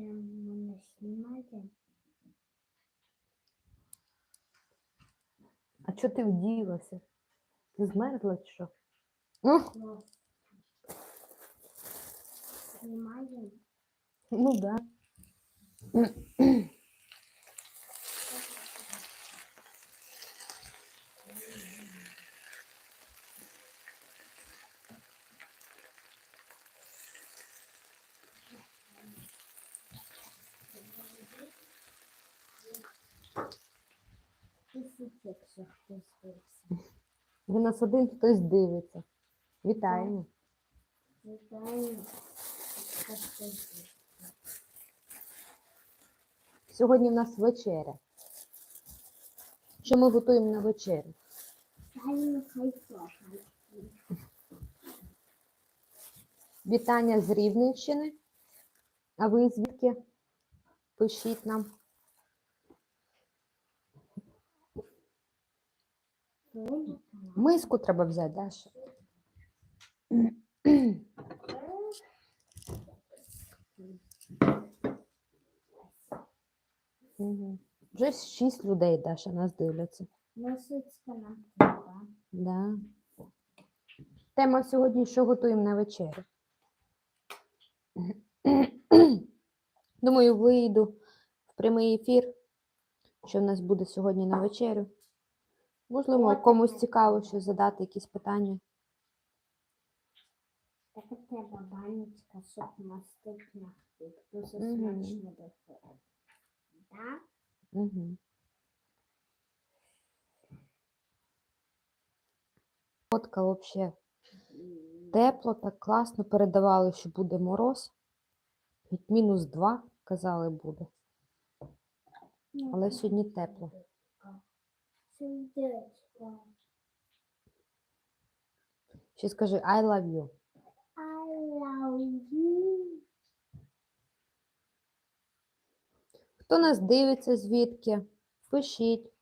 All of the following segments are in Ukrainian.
мене знімає. А чого ти вділася? Ти змерзла чи що? Ну. Знімає. ну да. Якщо хтось дивився. Ви нас один хтось дивиться. Вітаємо. Розкажи. Сьогодні в нас вечеря. Що ми готуємо на вечерю? Вітання з Рівненщини. А ви звідки? Пишіть нам. Миску треба взяти, Даша. Вже шість людей, Даша, нас дивляться. Да. Тема сьогодні, що готуємо на вечерю. Думаю, вийду в прямий ефір, що в нас буде сьогодні на вечерю. Можливо, комусь цікаво ще задати якісь питання. Так от треба баночка, щоб мастити на. Дуже смачно виходить. Так? Угу. Фотка взагалі тепло, так класно. Передавали, що буде мороз. Від мінус 2, казали, буде. Ну, Але сьогодні тепло. Сердечко. Ще скажи I love you. I love you. Хто нас дивиться звідки? Пишіть.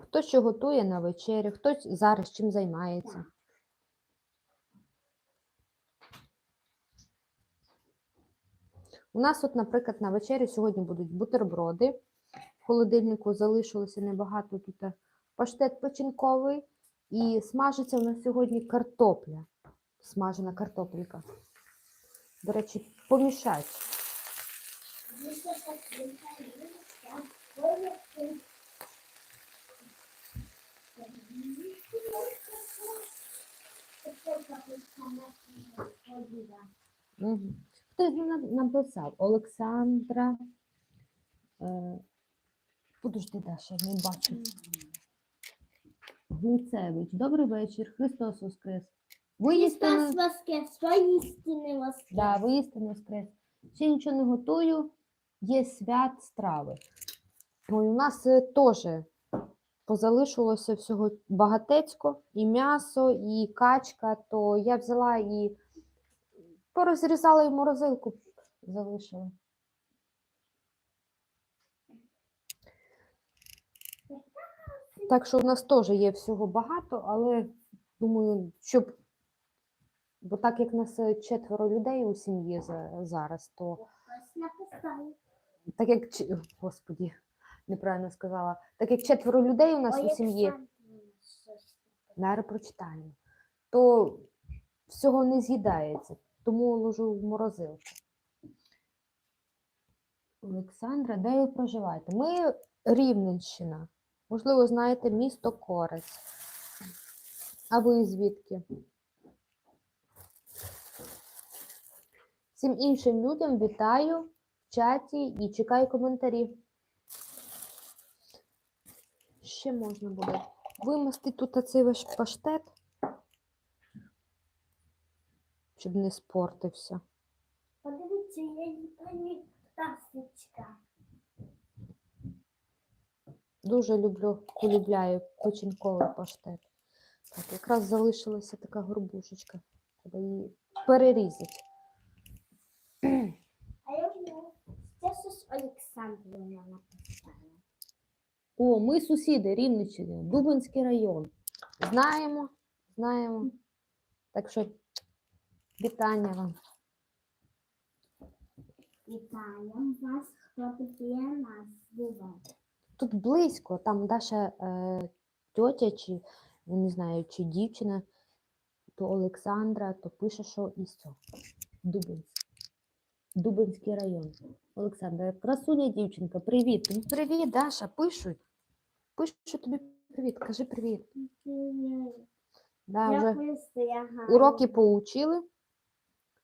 Хто що готує на вечерю, хтось зараз чим займається. У нас, от, наприклад, на вечерю сьогодні будуть бутерброди. В холодильнику залишилося небагато тут е, паштет печінковий. І смажиться у нас сьогодні картопля. Смажена картопелька. До речі, помішать. Угу. Хтось нам написав Олександра. Е, подожди, Даша, не бачу. Глицевич. Добрий вечір. Христос Воскрес. Воістину, Христос воскрес, воістини воскрес. да, воістину Воскрес. Ще нічого не готую, є свят страви. Ой, у нас е, теж позалишилося всього багатецько, і м'ясо, і качка, то я взяла і порозрізала і морозилку залишила. Так що в нас теж є всього багато, але думаю, щоб. Бо так як нас е, четверо людей у сім'ї зараз, то так як господі, неправильно сказала, так як четверо людей у нас у сім'ї, щось прочитаємо, то всього не з'їдається, тому ложу в морозилку. Олександра, де ви проживаєте? Ми Рівненщина. Можливо, знаєте місто Корець. А ви звідки? Всім іншим людям вітаю в чаті і чекаю коментарі. Ще можна буде вимастити тут цей ваш паштет, щоб не спортився. Подивіться, я її пані птасечка. Дуже люблю, полюбляю печінковий паштет. Так, якраз залишилася така горбушечка. Треба її перерізати. А я люблю. Це щось Олександрівна написала. О, ми сусіди Рівненщини, Дубинський район. Знаємо, знаємо. Так що вітання вам. Вітаємо вас, хто тобі нас дивить. Тут близько, там Даша е, тьотя, чи я не знаю, чи дівчина, то Олександра, то пише, що із цього. Дубинськ. Дубинський район. Олександра, красуня дівчинка, привіт. Ну, Привіт, Даша, пишуть. Пишуть тобі привіт, кажи привіт. Да, вже Дякую, що я гарна. уроки поучили,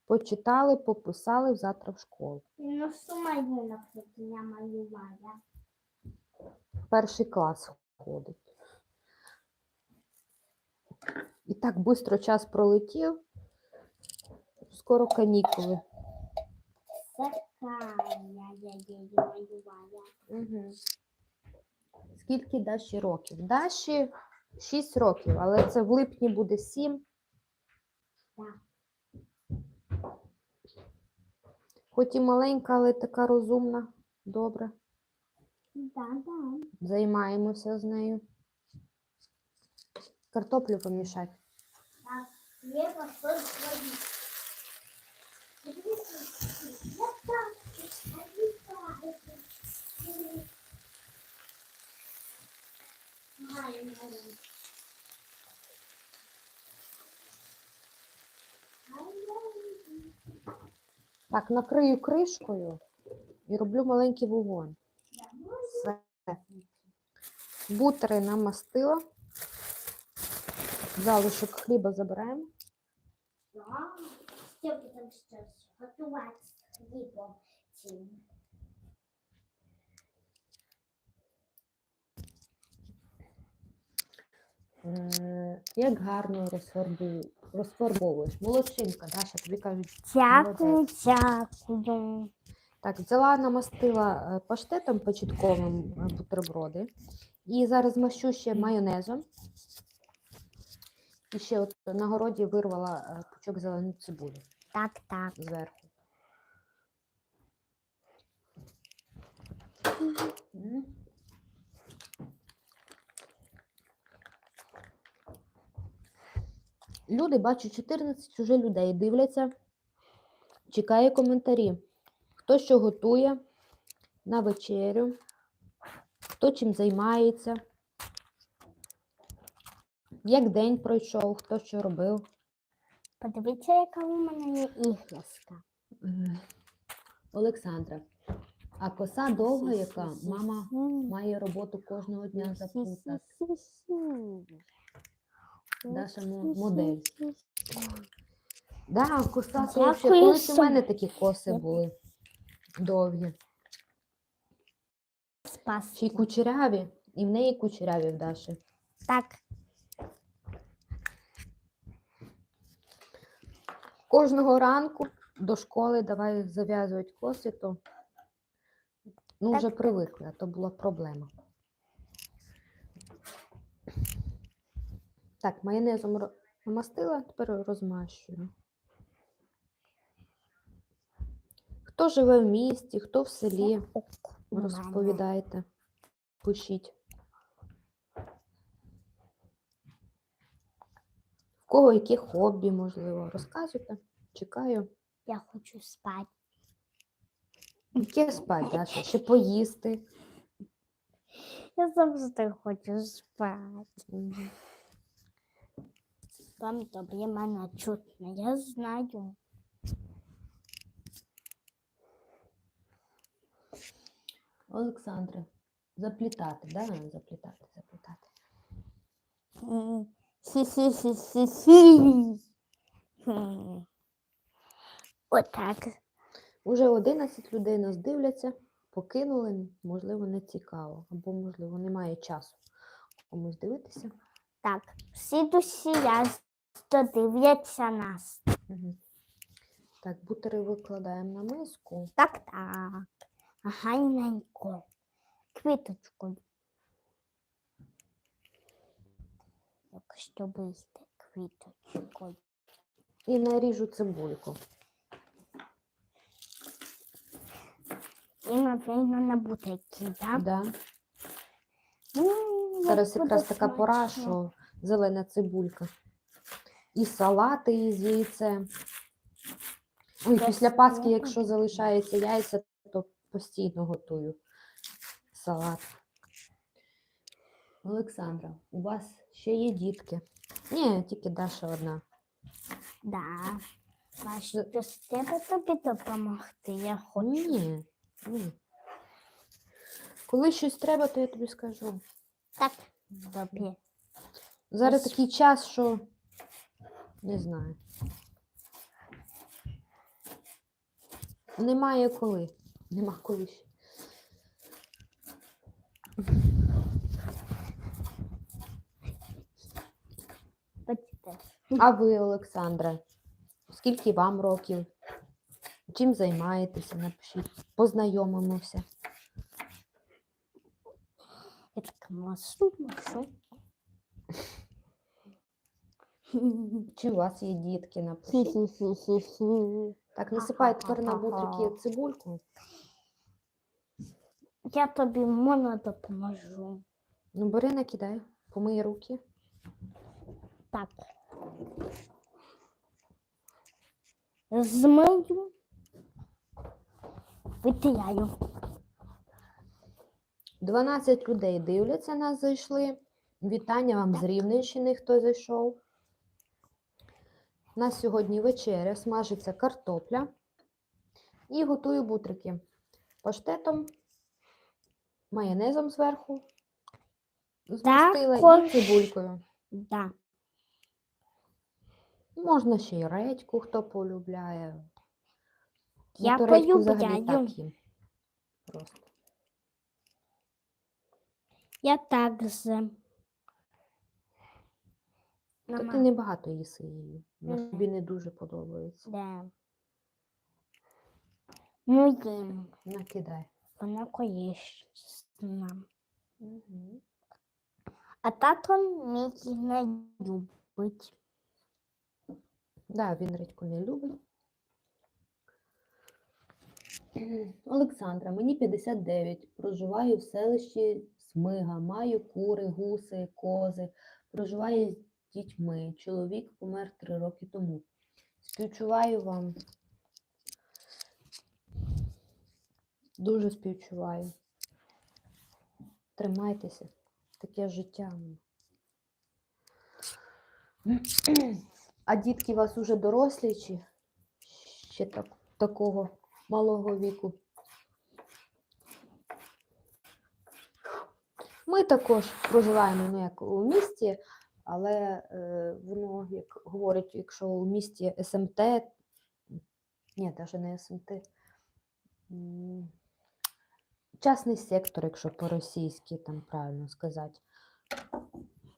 почитали, пописали завтра в школу. Ну, який я малювала? перший клас ходить. І так швидко час пролетів. Скоро канікули. Угу. Скільки Даші років? Даші 6 років, але це в липні буде 7. Так. Хоч і маленька, але така розумна, добре. Да-да. Займаємося з нею. Картоплю помішати. Так, хліба щось зробити. Я так, накрию кришкою і роблю маленький вогонь. Бутери намастила. Залишок хліба забираємо. Готувати з хлібом Як гарно розфарбую- розфарбовуєш. Молодчинка, Даша, тобі кажуть. Дякую, дякую. Так, взяла, намастила е, паштетом початковим е, бутерброди. І зараз мащу ще майонезом. І ще от на городі вирвала е, пучок зеленої цибулі Так, так. зверху. М. Люди, бачу, 14 уже людей дивляться, чекає коментарі. Хто що готує на вечерю, хто чим займається, як день пройшов, хто що робив. Подивіться, яка у мене є іграшка. Олександра, а коса довга, яка мама має роботу кожного дня запутати. Даша модель. Да, коса слухай, Дякую, колись у мене такі коси були довгі. Спас. Ще й кучеряві, і в неї кучеряві в Даші. Так, Кожного ранку до школи давай зав'язувати коси, то ну, Так, вже привикли, а то була проблема. Так, майонезом намастила, тепер розмащую. Хто живе в місті, хто в селі, розповідайте, пишіть. В кого які хобі, можливо, розказуйте. Чекаю. Я хочу спати. Яке спать, Даша? Ще поїсти. Я завжди хочу спати. Вам добре мене чутно, я знаю. Олександре, заплітати, да? Заплітати, заплітати. Хі- Хі-хі-хі-хі-хі. Отак. Уже 11 людей нас дивляться, покинули, можливо, не цікаво, або, можливо, немає часу комусь дивитися. Так, всі душі ясно дивляться нас. Так, бутери викладаємо на миску. Так, так. Гарненько. Квіточкою. Якщо вийде квіточкою. І наріжу цибульку. І напевно на бутилки, так? Да. Як Зараз якраз така пора, що зелена цибулька. І салати із яйцем. Ой, після Пасхи, якщо залишається яйця, то постійно готую салат. Олександра, у вас ще є дітки? Ні, тільки Даша одна. Да. А що з тебе тобі допомогти? Я хочу. Ні, ні. Коли щось треба, то я тобі скажу. Так, тобі. Зараз такий час, що не знаю. Немає коли. Нема коли ще. А ви, Олександра, скільки вам років? Чим займаєтеся? Напишіть, познайомимося. Я так машу, машу. Чи у вас є дітки? Напишіть. Так, насипай тепер на бутрики цибульку. Я тобі можна допоможу. Ну, бери, накидай, помий руки. Так. Змию. Витираю. 12 людей дивляться, нас зайшли. Вітання вам з Рівненщини, хто зайшов. У нас сьогодні вечеря, смажиться картопля. І готую бутрики паштетом, майонезом зверху. Змастила і цибулькою. Да. Можна ще й редьку, хто полюбляє. Ну, Я редьку взагалі полюбляю. так їм. Просто. Я так з. То ти Мама. небагато їси її. Вона Мгм. тобі не дуже подобається. Да. Ну, їм. Накидай. Вона коїсна. Угу. А тато мій не любить. Да, він редьку не любить. Олександра, мені 59. Проживаю в селищі Смига. Маю кури, гуси, кози. Проживаю з дітьми. Чоловік помер три роки тому. Співчуваю вам. Дуже співчуваю. Тримайтеся. Таке життя. А дітки у вас уже дорослі чи ще так, такого малого віку? Ми також проживаємо ну, як у місті, але е, воно, як говорять, якщо у місті СМТ, ні, навіть не СМТ, м, частний сектор, якщо по-російськи там правильно сказати.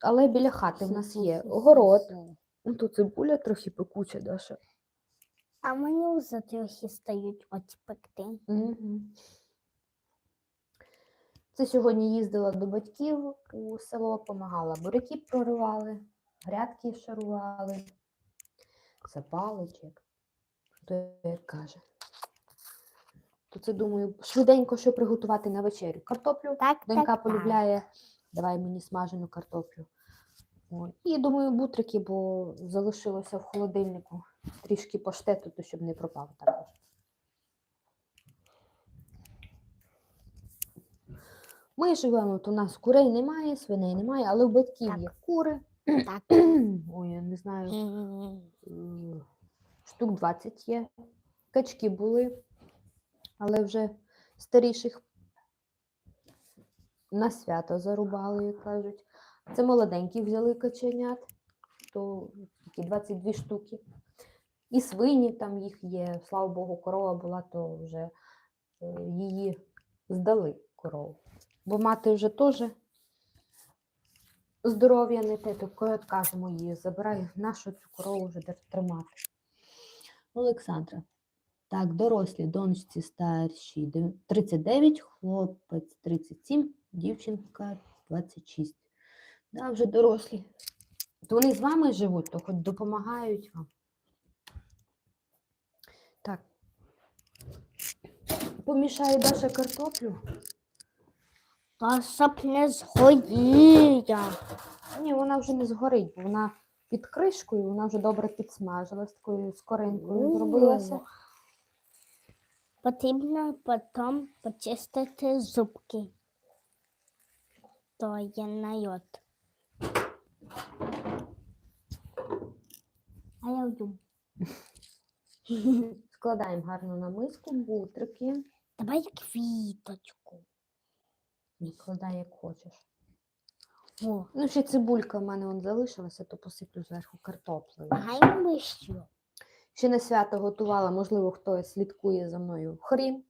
Але біля хати в нас є огород. Ну, Тут цибуля трохи пекуча, Даша. А мені вже трохи стають очі пекти. Угу. Це сьогодні їздила до батьків у село, допомагала. Буряки проривали, грядки шарували, запали, чи як хто як каже. То це думаю, швиденько що приготувати на вечерю. Картоплю. Так, Донька так, так. полюбляє, давай мені смажену картоплю. От. І думаю, бутрики, бо залишилося в холодильнику трішки паштету, то щоб не пропав також. Ми живемо, от у нас курей немає, свиней немає, але у батьків Так. є кури. Так. Ой, я не знаю, е, штук 20 є. Качки були, але вже старіших на свято зарубали, як кажуть. Це молоденькі взяли каченят, то такі 22 штуки. І свині там їх є. Слава Богу, корова була, то вже е, її здали корову. Бо мати вже теж здоров'я не те, то коли її, забирай нашу цю корову вже тримати. Олександра. Так, дорослі донечці старші 39, хлопець 37, дівчинка 26. Да, вже дорослі. То вони з вами живуть, то хоч допомагають вам. Так. Помішаю Даша картоплю. Та щоб не згоріла. Ні, вона вже не згорить, бо вона під кришкою, вона вже добре підсмажилась, такою скоринкою зробилася. Потрібно потім почистити зубки. То є найот. А я йду. Складаємо гарно на миску, бутрики. Давай квіточку. Відкладай, як хочеш. О, Ну, ще цибулька в мене вон залишилася, то посиплю зверху картоплею. гай вищу. Ще на свято готувала, можливо, хтось слідкує за мною. Хрін,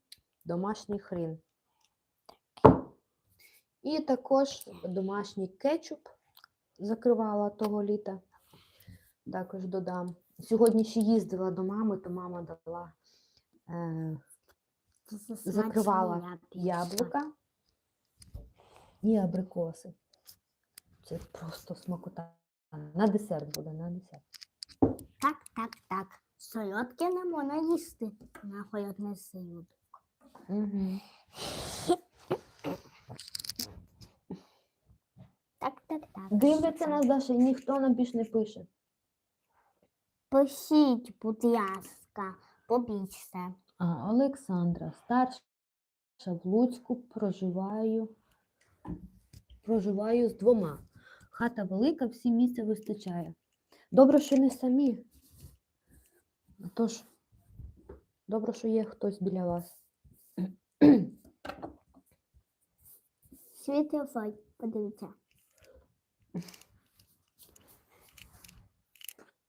домашній хрін. І також домашній кетчуп закривала того літа. Також додам. Сьогодні ще їздила до мами, то мама дала е, закривала яблука і абрикоси. Це просто смакота. На десерт буде, на десерт. Так, так, так. Солодке не можна їсти на холодне сироп. Угу. Так, так, так. Дивляться нас Даша, і ніхто нам більш не пише. Пишіть, будь ласка, побічте. А, Олександра, старша в Луцьку проживаю. Проживаю з двома. Хата велика, всі місця вистачає. Добре, що не самі. А то ж, добре, що є хтось біля вас. Світлофой, подивіться.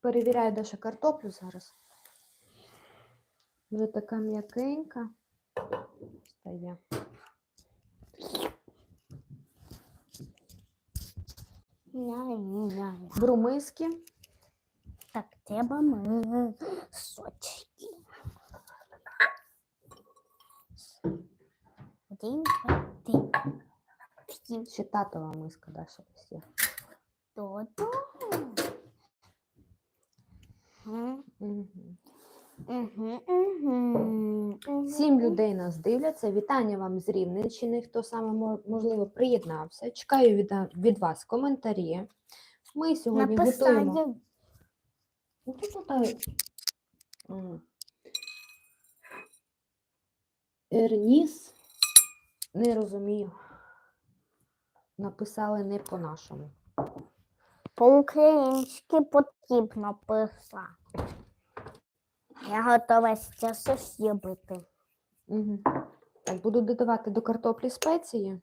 Перевіряю Даша картоплю зараз. Вже така м'якенька. Стає. Беру миски. Так, треба ми сочки. Один, два, три. Ще татова миска Даша ось є. то-то. Мгм, Мгм. Сім людей нас дивляться. Вітання вам з Рівненщини. Хто саме можливо приєднався. Чекаю від, від вас коментарі. Ми сьогодні готуємо. Написання. Ну. Ерніс. Не розумію. Написали не по-нашому. По-українськи потрібно писати. Я готова зараз щось робити. Угу. Так, буду додавати до картоплі спеції.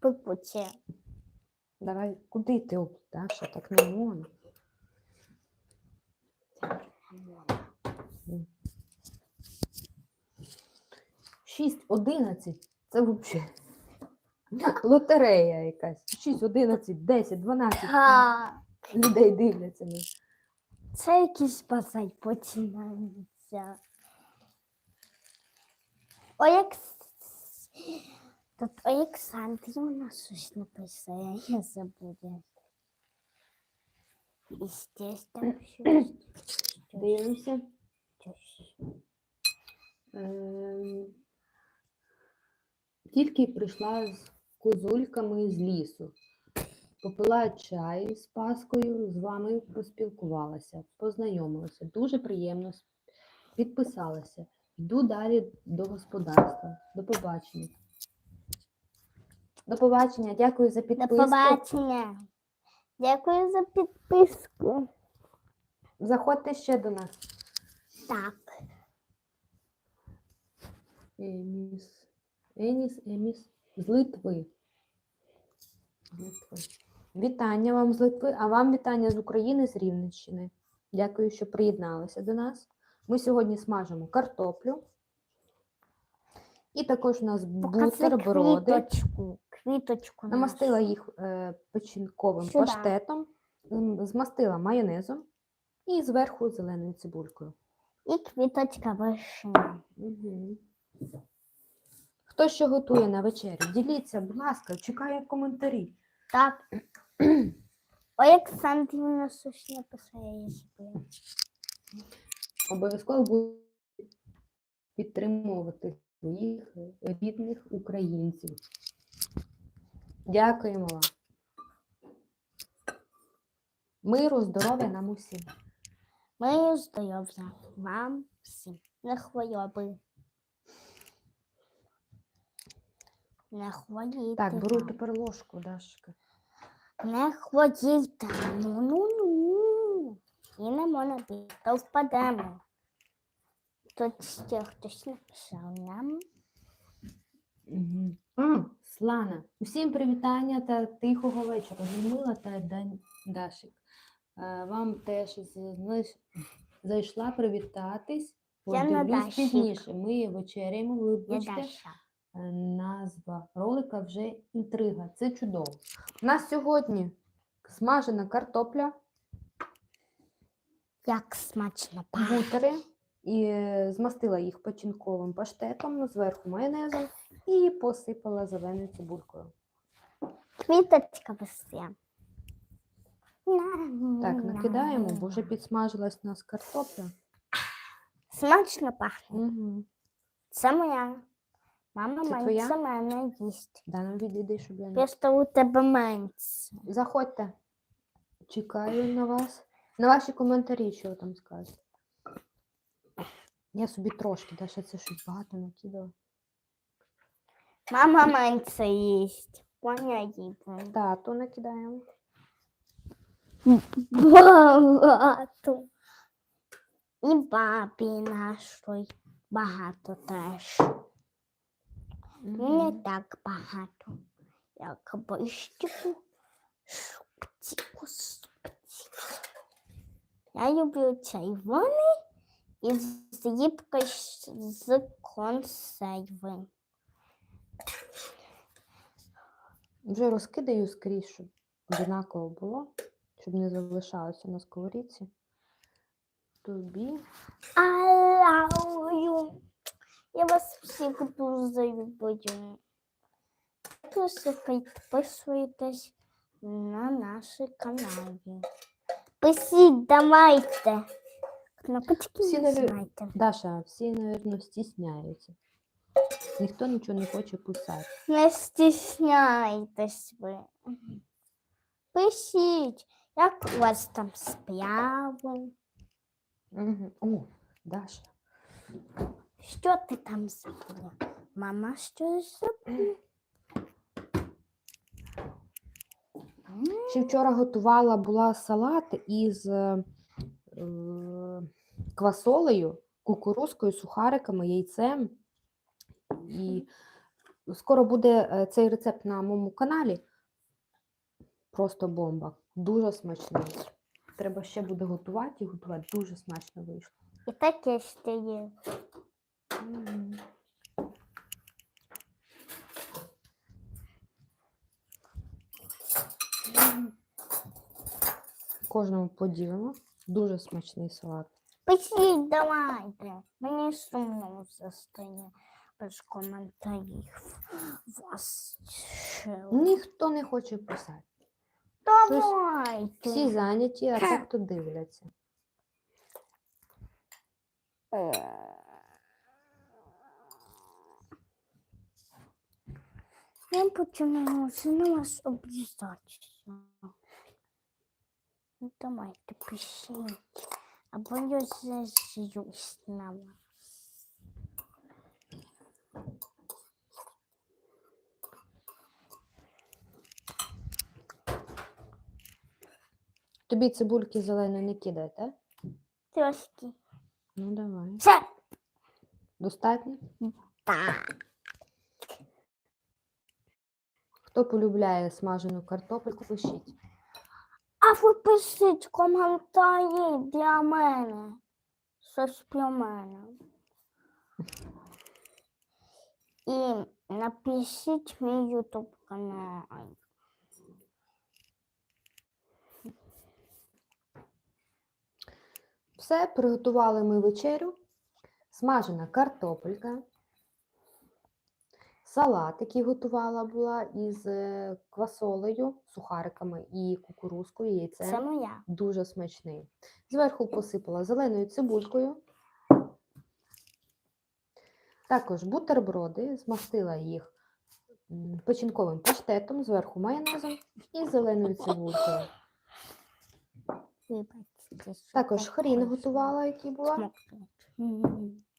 Пипуче. Давай, куди ти, Даша? Так не можна. Шість, одинадцять. Це взагалі лотерея якась. Шість, одинадцять, десять, дванадцять Ха. людей дивляться на. Це якийсь базай починається. Олекс... Тут Олександрівна щось написала, я забуду. Естественно, щось. Дивимося. щось. Ем, Тільки прийшла з козульками з лісу. Попила чай з Паскою, з вами поспілкувалася, познайомилася. Дуже приємно підписалася. Йду далі до господарства. До побачення. До побачення, дякую за підписку. До побачення. Дякую за підписку. Заходьте ще до нас. Так. Еміс. Еніс, Еміс з Литви. Литви. Вітання вам з Литви, а вам вітання з України, з Рівненщини. Дякую, що приєдналися до нас. Ми сьогодні смажимо картоплю. І також у нас бутерброди. квіточку. Квіточку Намастила нашу. їх е, печінковим Сюди. паштетом, змастила майонезом і зверху зеленою цибулькою. І квіточка вишня. Угу. Хто що готує на вечерю? Діліться, будь ласка, чекаю коментарі. Так. Олександрівна щось написала, я забула. Обов'язково буде підтримувати своїх рідних українців. Дякуємо вам. Миру, здоров'я нам усім. Маю здоров'я вам всім. Не хвороби. Не хворійте. Так, беру тепер ложку, Дашка. Не хворійте. Ну, ну, ну. І не можна то впадемо. Тут ще хтось написав нам. Угу. А, Слана, усім привітання та тихого вечора. Людмила та Дань Дашик. Е, Вам теж з- зайшла привітатись. Я не Подивлюсь Дашик. пізніше. Ми вечеряємо, Я вибачте. Даша. Е, Назва ролика вже інтрига. Це чудово. У нас сьогодні смажена картопля, Як смачно пахне. бутери. І е, змастила їх печінковим паштетом, зверху майонезом і посипала зеленою цибулькою. Квіточка весія. Так, накидаємо, бо вже підсмажилась у нас картопля. Смачно пахне. Угу. Це моя. Мама Це менше твоя? мене їсть. Да, ну відійди, щоб я не... Просто у тебе менше. Заходьте. Чекаю на вас. На ваші коментарі, що ви там скажете. Я собі трошки, Даша, це щось багато накидала. Мама менше їсть. Поня їсть. Тату накидаємо. Багато. І бабі нашої багато теж. Не так багато, як бищику, шуптіку, суптіку. Я люблю червоний і з з консерви. Вже розкидаю скрізь, щоб однаково було, щоб не залишалося на сковорідці. Тобі. I love you. Я вас всіх дуже люблю. Просто підписуйтесь на наш канал. Пишіть, давайте. Кнопочки Всі не наві- знайте. Даша, всі, мабуть, стісняються. Ніхто нічого не хоче писати. Не стісняйтесь ви. Пишіть, як у вас там справи. Угу. О, Даша. Що ти там забула? Мама щось забула. Ще вчора готувала була салат із е, е, квасолею, кукурузкою, сухариками, яйцем. І скоро буде е, цей рецепт на моєму каналі. Просто бомба. Дуже смачний. Треба ще буде готувати і готувати. Дуже смачно вийшло. І таке ще є. Кожному поділимо. Дуже смачний салат. Пишіть, давайте. Мені сумно вже стає без коментарів. Вас ще. Ніхто не хоче писати. Всі Давайте. зайняті, а так то дивляться. Я починаю вже на вас обрізатися. Ну, давайте пишіть. Або я зазюсь на вас. Тобі цибульки зеленої не кидай, так? Трошки. Ну давай. Все. Достатньо? Так. Хто полюбляє смажену картопельку, пишіть. А ви пишіть коментарі для мене. Щось про мене. І напишіть мій ютуб канал. Все, приготували ми вечерю. Смажена картопелька. Салат, який готувала була із е, квасолею, сухариками і кукурузкою, яйцем. Це моя. Дуже смачний. Зверху посипала зеленою цибулькою. Також бутерброди, змастила їх печінковим паштетом, зверху майонезом і зеленою цибулькою. Також хрін готувала, який була.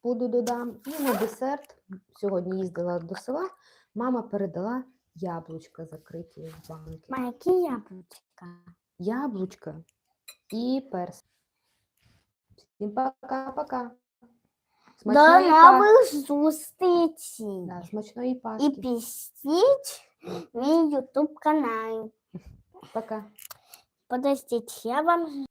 Буду додам. І на десерт сьогодні їздила до села. Мама передала яблучка закриті в банки. Ма, які яблучка? Яблучка і перс. Всім пока-пока. До нових зустрічей. Да, смачної І паски. пишіть мій ютуб канал. Пока. Подождіть, я вам